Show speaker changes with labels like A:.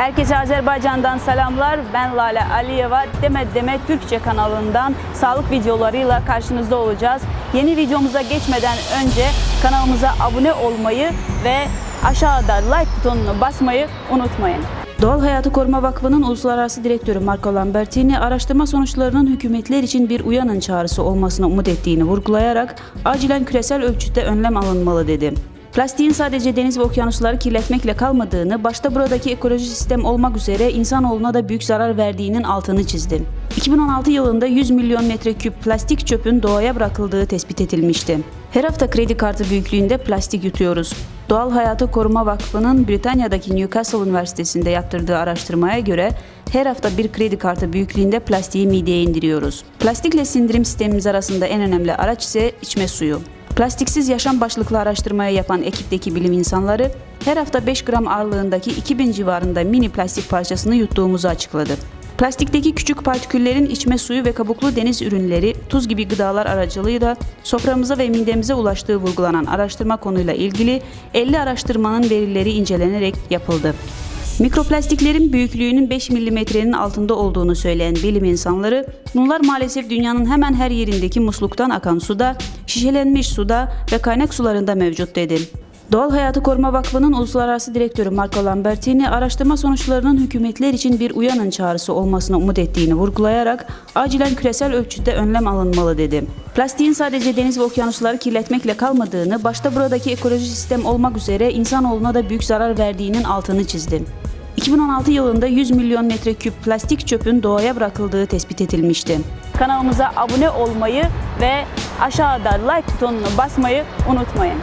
A: Herkese Azerbaycan'dan selamlar. Ben Lale Aliyeva. Deme Deme Türkçe kanalından sağlık videolarıyla karşınızda olacağız. Yeni videomuza geçmeden önce kanalımıza abone olmayı ve aşağıda like butonuna basmayı unutmayın. Doğal Hayatı Koruma Vakfı'nın Uluslararası Direktörü Marco Lambertini araştırma sonuçlarının hükümetler için bir uyanın çağrısı olmasına umut ettiğini vurgulayarak acilen küresel ölçütte önlem alınmalı dedi. Plastiğin sadece deniz ve okyanusları kirletmekle kalmadığını, başta buradaki ekoloji sistem olmak üzere insanoğluna da büyük zarar verdiğinin altını çizdi. 2016 yılında 100 milyon metreküp plastik çöpün doğaya bırakıldığı tespit edilmişti. Her hafta kredi kartı büyüklüğünde plastik yutuyoruz. Doğal Hayatı Koruma Vakfı'nın Britanya'daki Newcastle Üniversitesi'nde yaptırdığı araştırmaya göre her hafta bir kredi kartı büyüklüğünde plastiği mideye indiriyoruz. Plastikle sindirim sistemimiz arasında en önemli araç ise içme suyu. Plastiksiz yaşam başlıklı araştırmaya yapan ekipteki bilim insanları her hafta 5 gram ağırlığındaki 2000 civarında mini plastik parçasını yuttuğumuzu açıkladı. Plastikteki küçük partiküllerin içme suyu ve kabuklu deniz ürünleri, tuz gibi gıdalar aracılığıyla soframıza ve midemize ulaştığı vurgulanan araştırma konuyla ilgili 50 araştırmanın verileri incelenerek yapıldı. Mikroplastiklerin büyüklüğünün 5 milimetrenin altında olduğunu söyleyen bilim insanları, bunlar maalesef dünyanın hemen her yerindeki musluktan akan suda, şişelenmiş suda ve kaynak sularında mevcut dedi. Doğal Hayatı Koruma Vakfı'nın Uluslararası Direktörü Marco Lambertini araştırma sonuçlarının hükümetler için bir uyanın çağrısı olmasına umut ettiğini vurgulayarak acilen küresel ölçüde önlem alınmalı dedi. Plastiğin sadece deniz ve okyanusları kirletmekle kalmadığını, başta buradaki ekoloji sistem olmak üzere insanoğluna da büyük zarar verdiğinin altını çizdi. 2016 yılında 100 milyon metreküp plastik çöpün doğaya bırakıldığı tespit edilmişti. Kanalımıza abone olmayı ve aşağıda like butonuna basmayı unutmayın.